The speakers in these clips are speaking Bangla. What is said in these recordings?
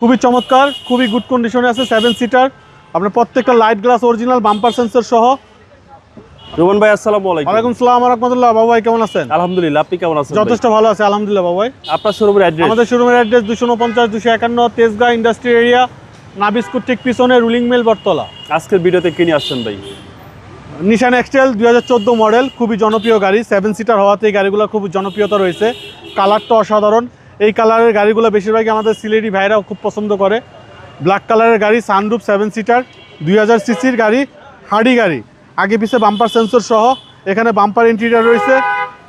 খুবই চমৎকার খুবই গুড কন্ডিশনে আছে সেভেন সিটার আপনার প্রত্যেকটা light glass original bumper sensor সহ। রোমান ভাই আসসালামু আলাইকুম। ওয়ালাইকুম সালাম রহমতুল্লাহ। বাবু ভাই কেমন আছেন? আলহামদুলিল্লাহ আপনি কেমন আছেন যথেষ্ট ভালো আছে আলহামদুলিল্লাহ বাবু ভাই? আপনার শোরুমের অ্যাড্রেস আমাদের শোরুমের অ্যাড্রেস দুশো উনপঞ্চাশ দুশো একান্ন তেজগাঁ ইন্ডাস্ট্রি এরিয়া নাবিস্কুট ঠিক পিছনে রুলিং মেল বটতলা। আজকের ভিডিওতে কিনে আসছেন ভাই? নিশান এক্সটেল দুই হাজার চোদ্দ মডেল খুবই জনপ্রিয় গাড়ি। সেভেন সিটার হওয়াতে এই গাড়িগুলো খুব জনপ্রিয়তা রয়েছে। কালারটা অসাধারণ। এই কালারের গাড়িগুলো বেশিরভাগই আমাদের সিলেটি ভাইরাও খুব পছন্দ করে। ব্ল্যাক কালারের গাড়ি সানরুপ সেভেন সিটার দুই হাজার সিসির গাড়ি, হাঁড়ি গাড়ি। আগে পিছে বাম্পার সেন্সর সহ, এখানে বাম্পার ইন্টেরিয়ার রয়েছে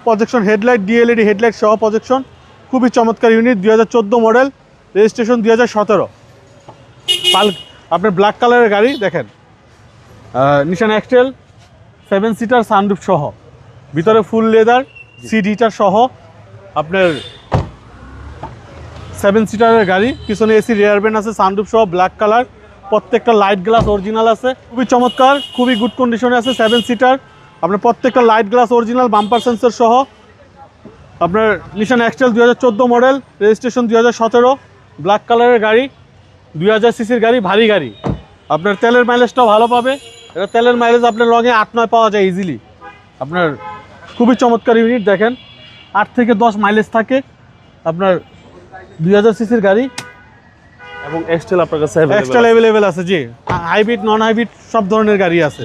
প্রজেকশন হেডলাইট ডিএলইডি হেডলাইট সহ প্রজেকশন খুবই চমৎকার ইউনিট দুই হাজার চোদ্দ মডেল রেজিস্ট্রেশন দুই হাজার সতেরো। পাল আপনার ব্ল্যাক কালারের গাড়ি, দেখেন। Nissan X Trail seven seater sunroof সহ। ভিতরে ফুল লেদার সিট হিটার সহ। আপনার সেভেন সিটারের গাড়ি, পিছনে এসি রেয়ার ব্যান্ড আছে সানরুফ সহ ব্ল্যাক কালার প্রত্যেকটা লাইট গ্লাস অরিজিনাল আছে। খুবই চমৎকার, খুবই গুড কন্ডিশনে আছে সেভেন সিটার আপনার প্রত্যেকটা light glass original bumper sensor সহ। আপনার নিশান এক্সটেল দুই হাজার চোদ্দ মডেল রেজিস্ট্রেশন দুই হাজার সতেরো ব্ল্যাক কালারের গাড়ি, দুই হাজার সিসির গাড়ি, ভারী গাড়ি। আপনার তেলের মাইলেজটাও ভালো পাবে। এটা তেলের মাইলেজ আপনার লগে আট, নয় পাওয়া যায় ইজিলি আপনার খুবই চমৎকার ইউনিট দেখেন। আট থেকে দশ মাইলেজ থাকে। আপনার দুই হাজার সিসির গাড়ি এবং এক্সটেল আপনার কাছে available অ্যাভেলেবেল আছে। জি। হাইব্রিড নন হাইব্রিড সব ধরনের গাড়ি আছে।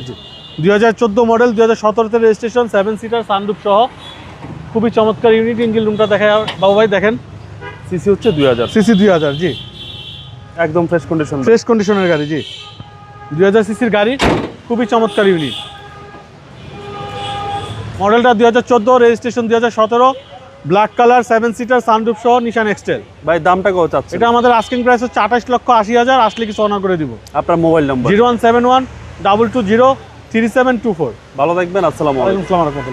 দুই হাজার চোদ্দ মডেল দুই হাজার সতেরোতে রেজিস্ট্রেশন সেভেন সিটার সানরুফ সহ। খুবই চমৎকার ইউনিট ইঞ্জিন রুমটা দেখা বাবু ভাই দেখেন। সিসি হচ্ছে দুই হাজার। সিসি দুই হাজার জি। একদম ফ্রেশ কন্ডিশন ফ্রেশ কন্ডিশনের গাড়ি জি। দুই হাজার সিসির গাড়ি খুবই চমৎকার ইউনিট মডেলটা দুই হাজার চোদ্দ রেজিস্ট্রেশন দুই হাজার সতেরো। Black colour seven seater sunroof সহ নিশান এক্সটেল ভাই দামটা কত চাচ্ছে এটা আমাদের আস্কিং প্রাইস হচ্ছে আঠাশ লক্ষ আশি হাজার আসলে কিছু অনার করে দিব। আপনার mobile number zero one seven one double two zero three seven two four ভালো থাকবেন আসসালামু আলাইকুম। আসসালাম রহমতুল্লাহ